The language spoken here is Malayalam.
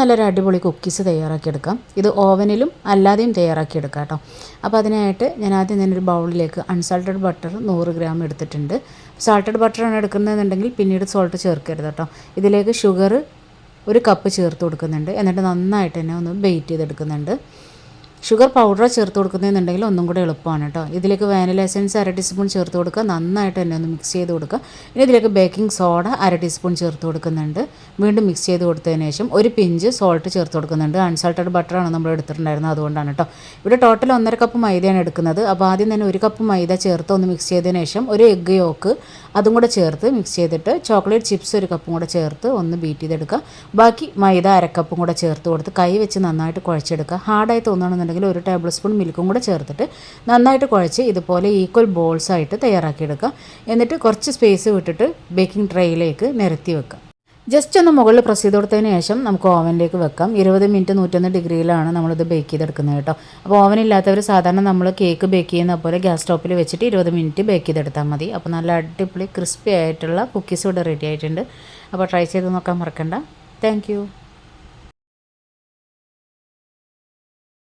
നല്ലൊരു അടിപൊളി കുക്കീസ് തയ്യാറാക്കിയെടുക്കാം. ഇത് ഓവനിലും അല്ലാതെയും തയ്യാറാക്കിയെടുക്കാം കേട്ടോ. അപ്പോൾ അതിനായിട്ട് ഞാൻ ആദ്യം തന്നെ ഒരു ബൗളിലേക്ക് അൺസാൾട്ടഡ് ബട്ടർ നൂറ് ഗ്രാം എടുത്തിട്ടുണ്ട്. സാൾട്ടഡ് ബട്ടറാണ് എടുക്കുന്നതെന്നുണ്ടെങ്കിൽ പിന്നീട് സോൾട്ട് ചേർക്കരുത് കേട്ടോ. ഇതിലേക്ക് ഷുഗർ ഒരു കപ്പ് ചേർത്ത് കൊടുക്കുന്നുണ്ട്. എന്നിട്ട് നന്നായിട്ട് തന്നെ ഒന്ന് ബെയ്റ്റ് ചെയ്തെടുക്കുന്നുണ്ട്. ഷുഗർ പൗഡർ ചേർത്ത് കൊടുക്കുന്നതെന്നുണ്ടെങ്കിൽ ഒന്നും കൂടെ എളുപ്പമാണ് കേട്ടോ. ഇതിലേക്ക് വാനില എസൻസ് അര ടീസ്പൂൺ ചേർത്ത് കൊടുക്കുക. നന്നായിട്ട് തന്നെ ഒന്ന് മിക്സ് ചെയ്ത് കൊടുക്കുക. ഇനി ഇതിലേക്ക് ബേക്കിംഗ് സോഡ അര ടീസ്പൂൺ ചേർത്ത് കൊടുക്കുന്നുണ്ട്. വീണ്ടും മിക്സ് ചെയ്ത് കൊടുത്തതിന് ശേഷം ഒരു പിഞ്ച് സോൾട്ട് ചേർത്ത് കൊടുക്കുന്നുണ്ട്. അൺസാൾട്ടഡ് ബട്ടറാണ് നമ്മൾ എടുത്തിട്ടുണ്ടായിരുന്നത് അതുകൊണ്ടാണ് കേട്ടോ. ഇവിടെ ടോട്ടൽ ഒന്നര കപ്പ് മൈദയാണ് എടുക്കുന്നത്. അപ്പോൾ ആദ്യം തന്നെ ഒരു കപ്പ് മൈദ ചേർത്ത് ഒന്ന് മിക്സ് ചെയ്തതിന് ശേഷം ഒരു എഗ്ഗ് യോക്ക് അതും കൂടെ ചേർത്ത് മിക്സ് ചെയ്തിട്ട് ചോക്ലേറ്റ് ചിപ്സ് ഒരു കപ്പും കൂടെ ചേർത്ത് ഒന്ന് ബീറ്റ് ചെയ്തെടുക്കുക. ബാക്കി മൈദ അരക്കപ്പും കൂടെ ചേർത്ത് കൊടുത്ത് കൈ വെച്ച് നന്നായിട്ട് കുഴച്ചെടുക്കുക. ഹാർഡായി തോന്നുകയാണെന്നുണ്ടെങ്കിൽ ഒരു ടേബിൾ സ്പൂൺ മിൽക്കും കൂടെ ചേർത്തിട്ട് നന്നായിട്ട് കുഴച്ച് ഇതുപോലെ ഈക്വൽ ബോൾസായിട്ട് തയ്യാറാക്കിയെടുക്കുക. എന്നിട്ട് കുറച്ച് സ്പേസ് വിട്ടിട്ട് ബേക്കിംഗ് ട്രേയിലേക്ക് നിരത്തി വെക്കുക. ജസ്റ്റ് ഒന്ന് മുകളിൽ പ്രസ് ചെയ്ത് കൊടുത്തതിന് ശേഷം നമുക്ക് ഓവനിലേക്ക് വെക്കാം. ഇരുപത് മിനിറ്റ് നൂറ്റൊന്ന് ഡിഗ്രിയിലാണ് നമ്മളിത് ബേക്ക് ചെയ്തെടുക്കുന്നത് കേട്ടോ. അപ്പോൾ ഓവൻ ഇല്ലാത്തവർ സാധാരണ നമ്മൾ കേക്ക് ബേക്ക് ചെയ്യുന്ന പോലെ ഗ്യാസ് സ്റ്റോപ്പിൽ വെച്ചിട്ട് ഇരുപത് മിനിറ്റ് ബേക്ക് ചെയ്തെടുത്താൽ മതി. അപ്പോൾ നല്ല അടിപൊളി ക്രിസ്പി ആയിട്ടുള്ള കുക്കീസ് ഇവിടെ റെഡി ആയിട്ടുണ്ട്. അപ്പോൾ ട്രൈ ചെയ്ത് നോക്കാൻ മറക്കണ്ട. താങ്ക്